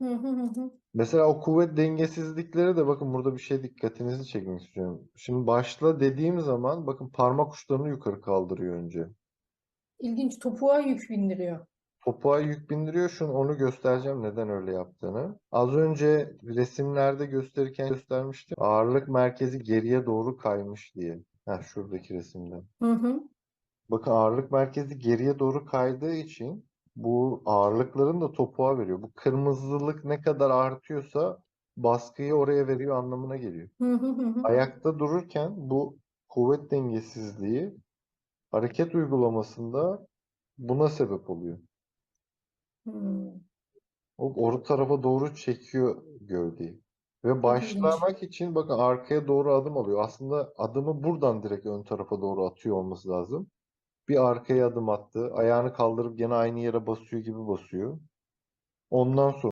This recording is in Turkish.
oluyor. Hı hı hı hı. Mesela o kuvvet dengesizlikleri de bakın burada bir şey dikkatinizi çekmek istiyorum. Şimdi başla dediğim zaman bakın parmak uçlarını yukarı kaldırıyor önce. İlginç. Topuğa yük bindiriyor. Topuğa yük bindiriyor. Şunu onu göstereceğim neden öyle yaptığını. Az önce resimlerde gösterirken göstermiştim. Ağırlık merkezi geriye doğru kaymış diye. Heh, şuradaki resimde. Hı hı. Bakın ağırlık merkezi geriye doğru kaydığı için bu ağırlıkların da topuğa veriyor. Bu kırmızılık ne kadar artıyorsa baskıyı oraya veriyor anlamına geliyor. Ayakta dururken bu kuvvet dengesizliği hareket uygulamasında buna sebep oluyor. Hmm. O oru tarafa doğru çekiyor gövdeyi. Ve başlamak için bakın arkaya doğru adım alıyor. Aslında adımı buradan direkt ön tarafa doğru atıyor olması lazım. Bir arkaya adım attı. Ayağını kaldırıp gene aynı yere basıyor gibi basıyor. Ondan sonra